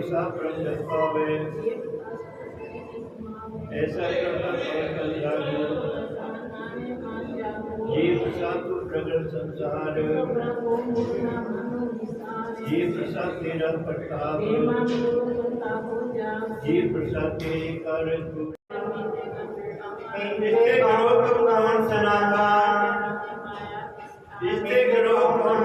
ਜੀ ਪ੍ਰਸਾਦ ਪ੍ਰੰਜਤ ਪਾਵੇ ਐਸਾ ਕਰਤਾ ਕਰ ਜਾਗੋ ਜੀ ਪ੍ਰਸਾਦ ਤੂ ਪ੍ਰਗਟ ਸੰਸਾਰ ਜੀ ਪ੍ਰਸਾਦ ਤੇਰਾ ਪ੍ਰਤਾਪ ਜੀ ਪ੍ਰਸਾਦ ਤੇਰੇ ਕਰ ਤੂ ਜਿਸਤੇ ਕਰੋ ਕਮਾਨ ਸਨਾਗਾ ਜਿਸਤੇ ਕਰੋ ਕੌਣ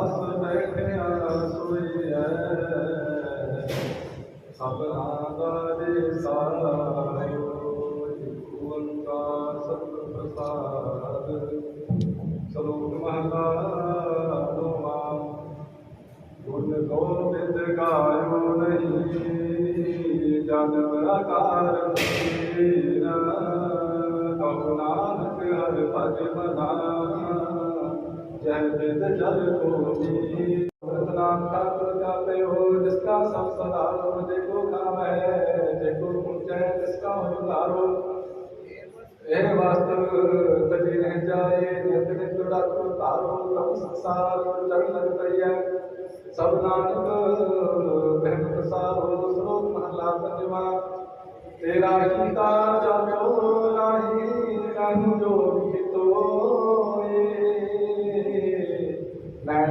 ਜਿਸ ਪਾਸ ਬੈਠਿਆ ਸੋਈਐ ਸਭਨਾ ਦਾ ਦੇਸਾਹੋ ਇਕ ਓੰਕਾਰ ਸਤਿ ਪ੍ਰਸਾਦ ਸਲੋਕ ਮਹਲਾ ਨੌਵਾਂ ਗੁਣ ਗੋਬਿੰਦ ਗਾਇਓ ਨਹੀਂ ਜਨਮ ਆਕਾਰ ਦੀਨ ਕਉ ਨਾਨਕ ਹਰਿ ਭਜ ਮਨਾ ਜੈ ਬਿਦ ਜਲ ਕੋਮੀ ਨਾਮ ठाकुर जाते हो जिसका सब सदा मुझे को नाम है जेको पूछे जिसका हो उतारो ਇਹ ਵਾਸਤਵ ਕਦੀ ਰਹਿ ਜਾਏ ਨਿਤ ਨਿਤ ਡਾਕੋ ਤਾਰੋ ਤਮ ਸੰਸਾਰ ਚੜ ਲਗ ਪਈਐ ਸਭ ਨਾਨਕ ਬਹਿਮ ਪ੍ਰਸਾਰੋ ਸਰੋਤ ਮਹਲਾ ਪੰਜਵਾ ਤੇਰਾ ਕੀਤਾ ਜਾਣੋ ਨਾਹੀ ਨਾਹੀ ਜੋ ਕੀਤੋਏ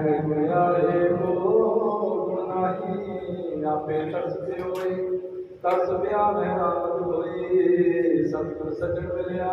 ਮੈਂ ਗੁਣ ਕੋ ਗੁਣ ਆਪੇ ਤਰਸਦੇ ਹੋਏ ਤਰਸ ਪਿਆ ਮੈਂ ਰਾਤ ਹੋਈ ਸਤਿਗੁਰ ਸਜਣ ਮਿਲਿਆ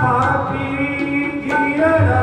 Happy Kirana,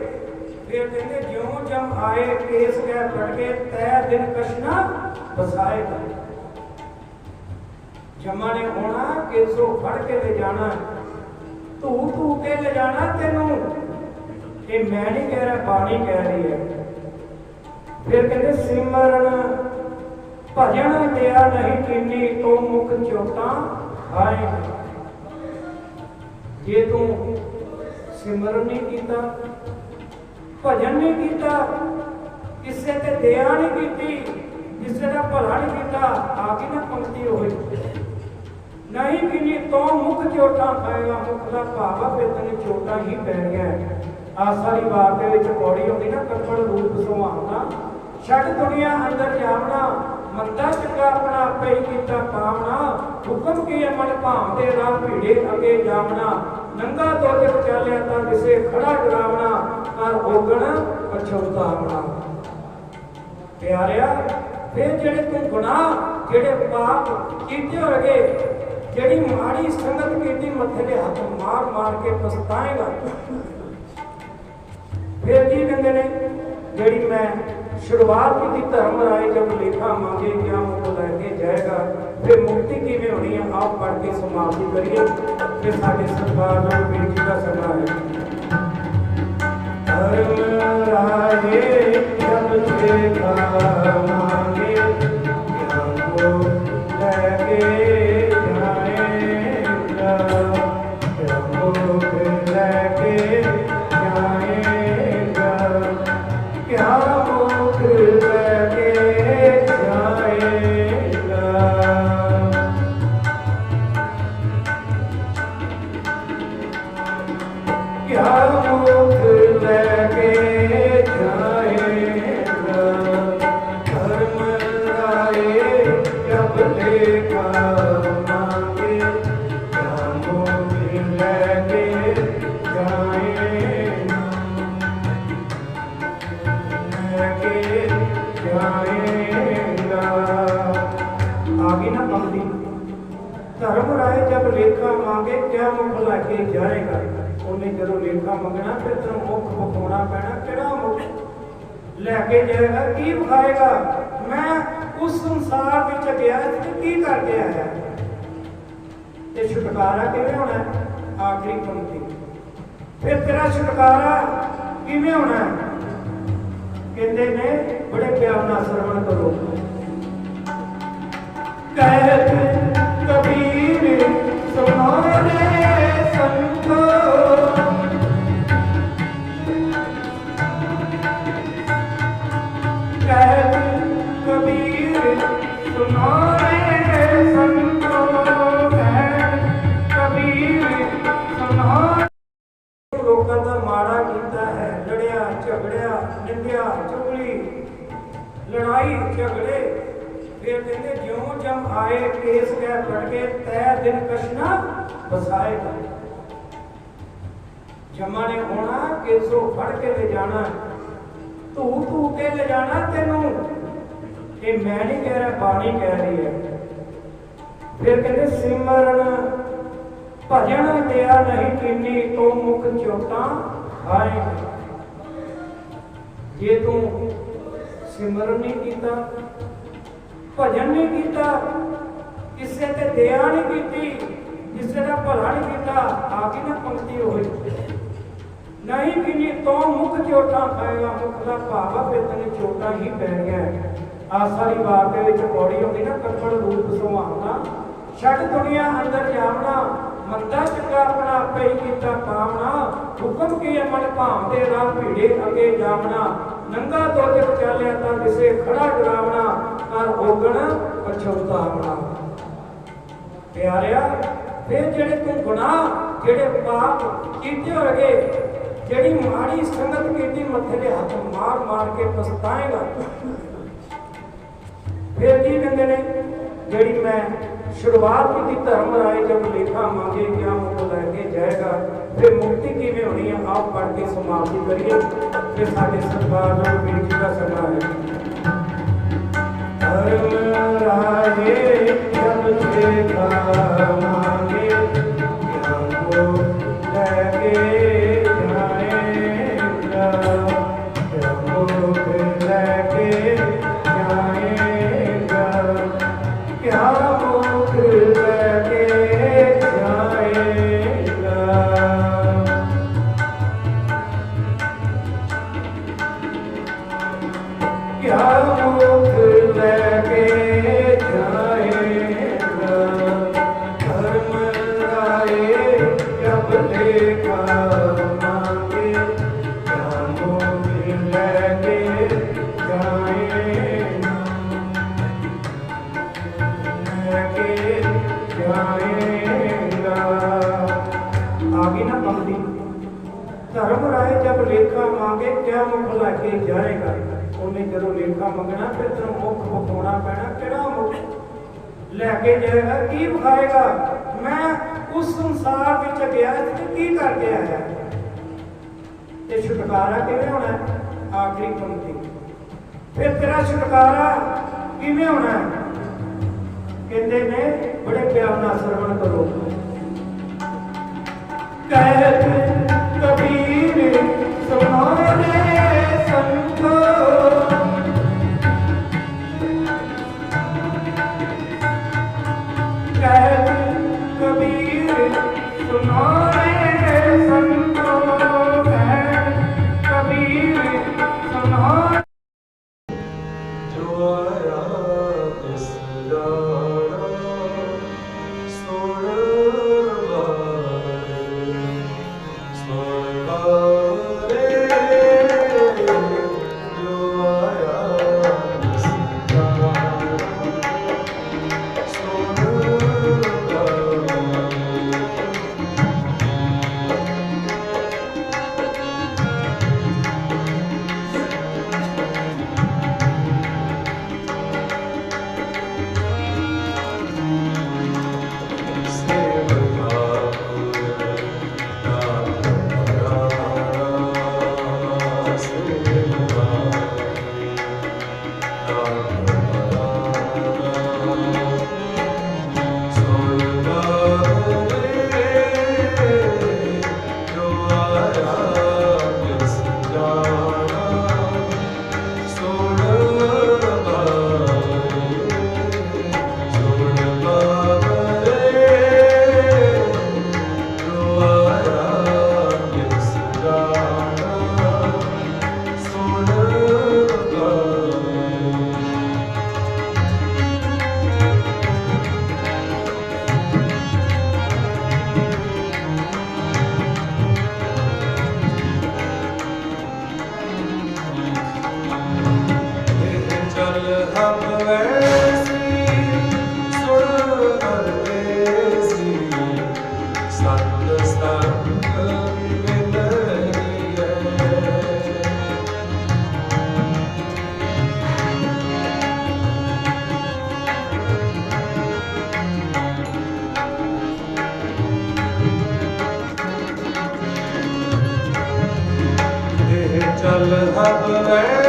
ਫਿਰ ਕਹਿੰਦੇ, ਜਿਉਂ ਜਮ ਆਏ ਕੇਸ ਗਏ ਫੜ ਤੈ ਦਿਨ ਕਸ਼ਨਾ ਬਸਾਏਗਾ ਜਮਾ ਨੇ ਹੋਣਾ ਕੇਸੋ ਫੜ ਕੇ ਲੈ ਜਾਣਾ। ਧੂ ਧੂ ਕੇ ਲੈ ਜਾਣਾ ਤੈਨੂੰ। ਇਹ ਮੈਂ ਨਹੀਂ ਕਹਿ ਰਿਹਾ ਬਾਣੀ ਕਹਿ ਰਹੀ ਹੈ। ਫਿਰ ਕਹਿੰਦੇ, ਸਿਮਰਨ ਭਜਨ ਲਿਆ ਨਹੀਂ ਕਿੰਨੀ ਤੋਂ ਮੁਖ ਚੋਟਾਂ ਆਏ ਜੇ ਤੂੰ ਸਿਮਰਨ ਨਹੀਂ ਕੀਤਾ ਭਜਨ ਨਹੀਂ ਕੀਤਾ, ਕਿਸੇ ਤੇ ਦਇਆ ਨਹੀਂ ਕੀਤੀ, ਕਿਸੇ ਦਾ ਭਲਾ ਨਹੀਂ ਕੀਤਾ ਆ ਕੇ ਨਾ ਪੰਕਤੀ ਹੋਈ। ਨਹੀਂ ਕਿੰਨੀ ਤੋਂ ਮੁਖ ਚੋਟਾਂ ਖਾਏਗਾ ਮੁਖ ਦਾ ਭਾਵ ਆ, ਫਿਰ ਤੈਨੂੰ ਚੋਟਾਂ ਹੀ ਪੈ ਗਿਆ ਆ ਸਾਰੀ ਬਾਤ ਦੇ ਵਿੱਚ ਪੌੜੀ ਹੁੰਦੀ ਨਾ, ਕੱਪੜ ਰੂਪ ਸੁਹਾਵਣਾ ਛੱਡ ਦੁਨੀਆ ਅੰਦਰ ਜਾਵਣਾ ਮੰਦਾ ਚੰਗਾ ਆਪਣਾ ਆਪੇ ਹੀ ਕੀਤਾ ਪਾਵਣਾ, ਹੁਕਮ ਕੀ ਅਮਲ ਭਾਵ ਦੇ ਰਾਹ ਭੀੜੇ ਅੱਗੇ ਜਾਵਣਾ। ਨੰਗਾ ਦੁੱਧ ਚਾਲਿਆ ਤਾਂ ਕਿਸੇ ਖੜਾ ਡਰਾਵਣਾ ਕਰ ਹੋਗਣ ਪਛਤਾਵਣਾ ਪਿਆਰਿਆ, ਫਿਰ ਜਿਹੜੇ ਤੂੰ ਗੁਨਾਹ, ਜਿਹੜੇ ਪਾਪ ਕੀਤੇ ਹੋਗੇ ਜਿਹੜੀ ਮਾੜੀ ਸੰਗਤ ਕੀਤੀ ਮੱਥੇ ਦੇ ਹੱਥ ਮਾਰ ਮਾਰ ਕੇ ਪਛਤਾਏਗਾ। ਫਿਰ ਕੀ ਕਹਿੰਦੇ ਨੇ? ਜਿਹੜੀ ਮੈਂ ਸ਼ੁਰੂਆਤ ਕੀਤੀ ਧਰਮ ਰਾਏ ਜਬ ਲੇਖਾ ਮੰਗੇ ਗਿਆ ਮੁਕ ਲੈ ਕੇ ਜਾਏਗਾ? ਫਿਰ ਮੁਕਤੀ ਕਿਵੇਂ ਹੋਣੀ ਹੈ ਆਪ ਪੜ੍ਹ ਕੇ ਸਮਾਪਤੀ ਕਰੀਏ। ਫਿਰ ਸਾਡੇ ਸਰਕਾਰ ਨੂੰ ਬੇਨਤੀ ਦਾ ਸਮਾਂ ਹੈ। ਧਰਮ ਰਾਏ ਜਬ ਲੇਖਾ ਧਰਮ ਰਾਏ ਜਦ ਲੇਖਾ ਮੰਗੇ, ਕਿਆ ਮੁਖ ਲਾ ਕੇ ਜਾਏਗਾ? ਉਹਨੇ ਜਦੋਂ ਲੇਖਾ ਮੰਗਣਾ, ਫਿਰ ਤੈਨੂੰ ਮੁਖ ਵਿਖਾਉਣਾ ਪੈਣਾ, ਕਿਹੜਾ ਮੁਖ ਲੈ ਕੇ ਜਾਏਗਾ, ਕੀ ਵਿਖਾਏਗਾ? ਮੈਂ ਉਸ ਸੰਸਾਰ ਵਿੱਚ ਗਿਆ ਤੇ ਕੀ ਕਰਕੇ ਆਇਆ? ਤੇ ਛੁਟਕਾਰਾ ਕਿਵੇਂ ਹੋਣਾ? ਆਖਰੀ ਪੰਕਤੀ। ਫਿਰ ਤੇਰਾ ਛੁਟਕਾਰਾ ਕਿਵੇਂ ਹੋਣਾ? ਹੈ? ਕਹਿੰਦੇ ਨੇ, ਬੜੇ ਪਿਆਰ ਨਾਲ ਸਰਵਣ ਕਰੋ। ਕਹਿਤ ਕਬੀਰ ਸੁਨਾਰੇ ਸੰਤੋ ਕਹਿਤ ਕਬੀਰ ਸੁਨਾਰੇ ਤੈ ਦਿਨ ਕਸ਼ਨਾ ਬਸਾਏਗਾ ਜਮਾ ਨੇ ਹੋਣਾ ਕੇਸੋ ਫੜ ਕੇ ਲੈ ਜਾਣਾ। ਧੂ ਧੂ ਕੇ ਲੈ ਜਾਣਾ ਤੈਨੂੰ। ਇਹ ਮੈਂ ਨਹੀਂ ਕਹਿ ਰਿਹਾ, ਬਾਣੀ ਕਹਿ ਰਹੀ ਹੈ। ਫਿਰ ਕਹਿੰਦੇ, ਸਿਮਰਨ ਭਜਨ ਲਿਆ ਨਹੀਂ ਕਿੰਨੀ ਤੋਂ ਮੁਖ ਚੋਟਾਂ ਖਾਏ ਜੇ ਤੂੰ ਸਿਮਰਨ ਨਹੀਂ ਕੀਤਾ, ਭਜਨ ਨਹੀਂ ਕੀਤਾ ਕਿਸੇ ਤੇ ਦਇਆ ਨਹੀਂ ਕੀਤੀ, ਕਿਸੇ ਦਾ ਭਲਾ ਨਹੀਂ ਕੀਤਾ ਆ ਕੇ ਨਾ ਪੰਕਤੀ ਹੋਈ ਨਹੀਂ ਕਿੰਨੀ ਤੋਂ ਮੁਖ ਚੋਟਾਂ ਖਾਏਗਾ ਮੁਖ ਦਾ ਭਾਵ ਫਿਰ ਤੈਨੂੰ ਚੋਟਾਂ ਹੀ ਪੈ ਗਿਆ ਆ ਸਾਰੀ ਬਾਤ ਦੇ ਵਿੱਚ ਪੌੜੀ ਹੁੰਦੀ ਨਾ ਕੱਪੜ ਰੂਪ ਸੁਹਾਵਣਾ ਛੱਡ ਦੁਨੀਆ ਅੰਦਰ ਜਾਵਣਾ, ਮੰਦਾ ਚੰਗਾ ਆਪਣਾ ਆਪੇ ਹੀ ਕੀਤਾ ਪਾਵਣਾ। ਹੁਕਮ ਕੀ ਹੈ ਮਨ ਭਾਵ ਦੇ ਰਾਹ ਭੀੜੇ ਅੱਗੇ ਜਾਵਣਾ। ਨੰਗਾ ਦੁੱਧ ਚਾਲਿਆ ਤਾਂ ਕਿਸੇ ਖੜਾ ਡਰਾਵਣਾ ਕਰ ਹੋਗਣ ਪਛਤਾਵਣਾ ਪਿਆਰਿਆ, ਫਿਰ ਜਿਹੜੇ ਤੂੰ ਗੁਨਾਹ, ਜਿਹੜੇ ਪਾਪ ਕੀਤੇ ਹੋਗੇ ਜਿਹੜੀ ਮਾੜੀ ਸੰਗਤ ਕੀਤੀ ਮੱਥੇ ਦੇ ਹੱਥ ਮਾਰ ਮਾਰ ਕੇ ਪਛਤਾਏਗਾ, ਫਿਰ ਕੀ ਕਹਿੰਦੇ ਨੇ? ਜਿਹੜੀ ਮੈਂ ਸ਼ੁਰੂਆਤ ਕੀਤੀ ਧਰਮ ਰਾਏ ਜਬ ਲੇਖਾ ਮੰਗੇ ਗਿਆ ਮੁਕ ਲੈ ਕੇ ਜਾਏਗਾ, ਫਿਰ ਮੁਕਤੀ ਕਿਵੇਂ ਹੋਣੀ ਹੈ ਆਪ ਪੜ੍ਹ ਕੇ ਸਮਾਪਤੀ ਕਰੀਏ ਤੇ ਸਾਡੇ ਸਰਕਾਰ ਨੂੰ ਬੇਨਤੀ ਦਾ ਸਮਾਂ ਹੈ। ਧਰਮ ਰਾਏ ਜਬ ਲੇਖਾ ਮੰਗੇ, ਕਿਆ ਮੁਖ ਲੈ ਕੇ ਜਾਏਗਾ? ਉਹਨੇ ਜਦੋਂ ਲੇਖਾ ਮੰਗਣਾ, ਫਿਰ ਤੈਨੂੰ ਮੁਖ ਵਿਖਾਉਣਾ ਪੈਣਾ, ਕਿਹੜਾ ਮੁਖ? ਲੈ ਕੇ ਜਾਏਗਾ, ਕੀ ਵਿਖਾਏਗਾ? ਮੈਂ ਉਸ ਸੰਸਾਰ ਵਿੱਚ ਗਿਆ ਤੇ ਕੀ ਕਰਕੇ ਆਇਆ? ਤੇ ਛੁਟਕਾਰਾ ਕਿਵੇਂ ਹੋਣਾ ਆਖਰੀ ਪੰਕਤੀ। ਫਿਰ ਤੇਰਾ ਛੁਟਕਾਰਾ ਕਿਵੇਂ ਹੋਣਾ ਕਹਿੰਦੇ ਨੇ, ਬੜੇ ਪਿਆਰ ਨਾਲ ਸਰਵਣ ਕਰੋ। ਕਹਿਤ ਕਬੀਰ ਸੁਨਾਰੇ ਸੰਤੋ। ਇਹ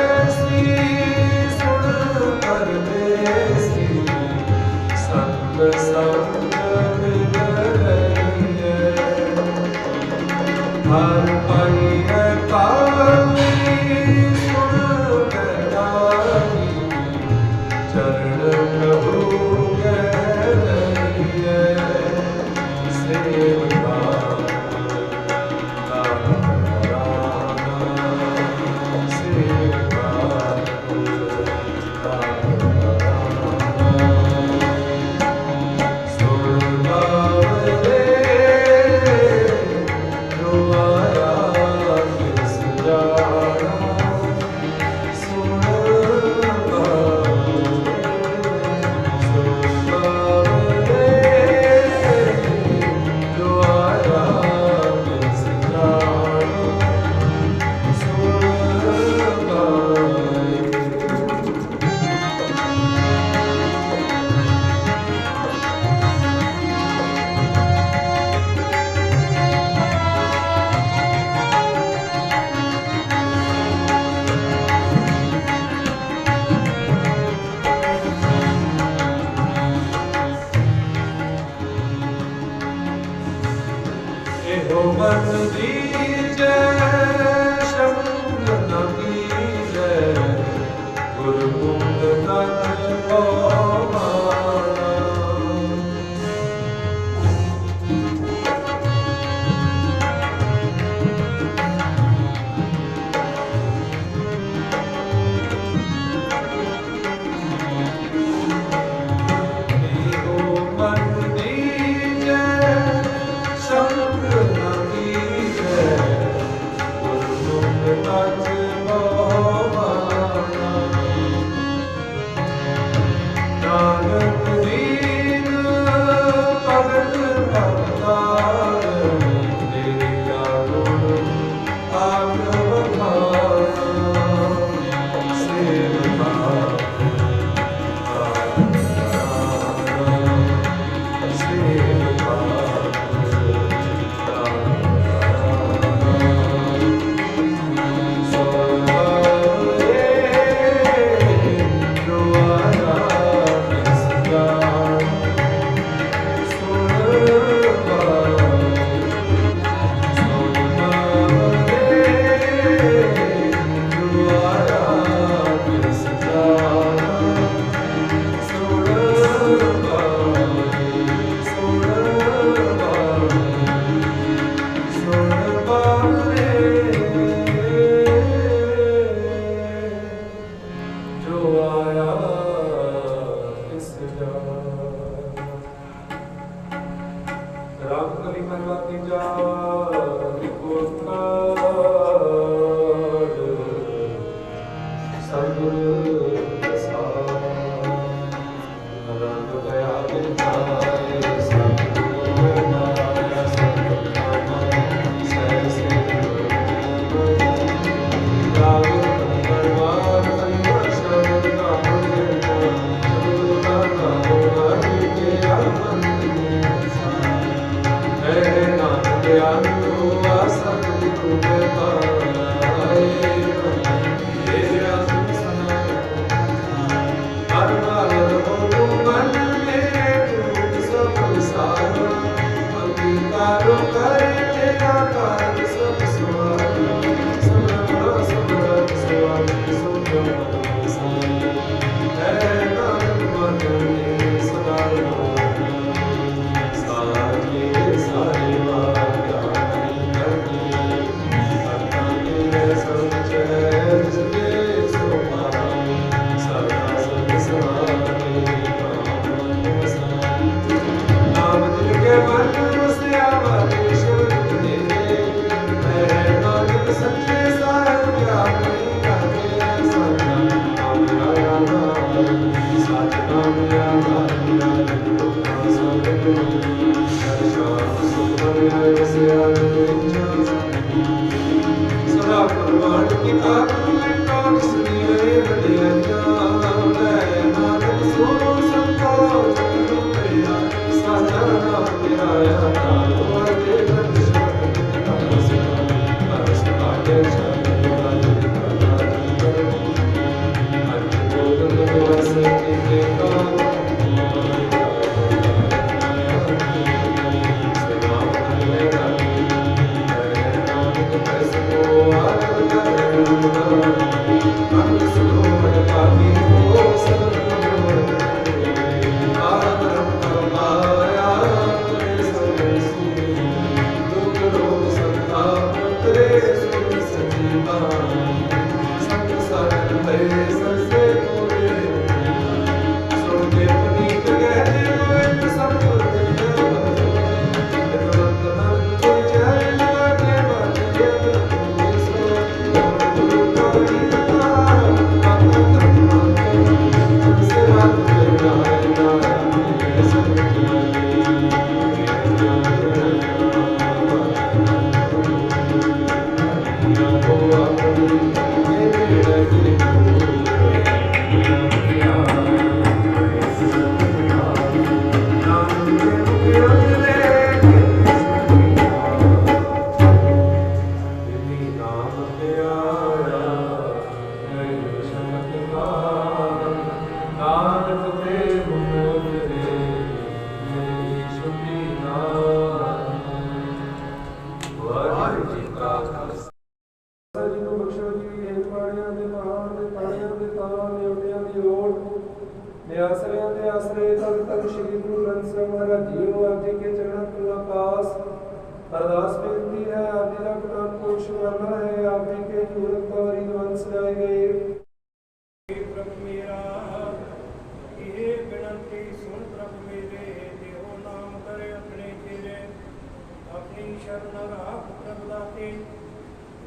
ਆਪਣੀ ਸ਼ਰਨਾਗਾ ਪ੍ਰਭ ਦਾਤੇ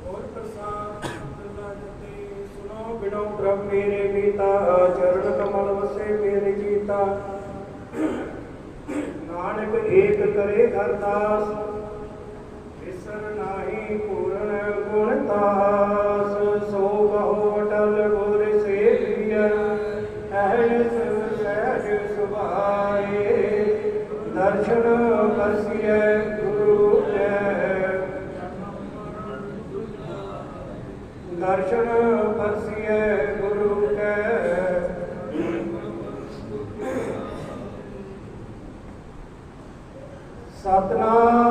ਹੋਰ ਪ੍ਰਸਾਦ ਅੱਲਾ ਜਤੇ। ਸੁਨੋ ਬਿਨੋ ਪ੍ਰਭ ਮੇਰੇ ਪੀਤਾ, ਚਰਨ ਕਮਲ ਵਸੇ ਮੇਰੇ ਜੀਤਾ। ਨਾਨਕ ਏਕ ਕਰੇ ਕਰਤਾਸ ਵਿਸਰ ਨਾਹੀ ਪੂਰਨ ਗੁਣ ਤਾਸ। ਸੋ ਕਹੋ ਅਟਲ ਗੁਰ ਸੇਵੀਅਰ ਅਹਲ ਸਭ ਸਹਿਜ ਸੁਭਾਏ। ਦਰਸ਼ਨ ਕਰਸੀਏ ってま。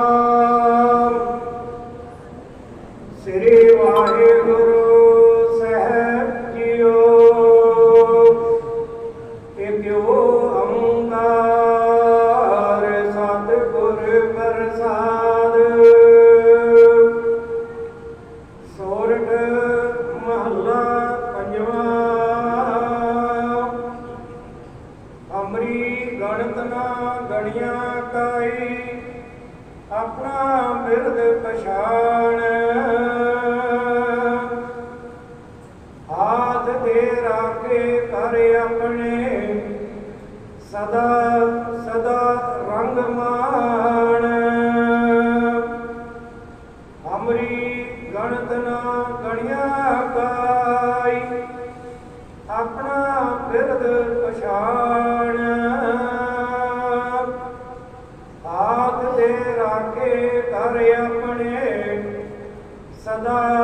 No.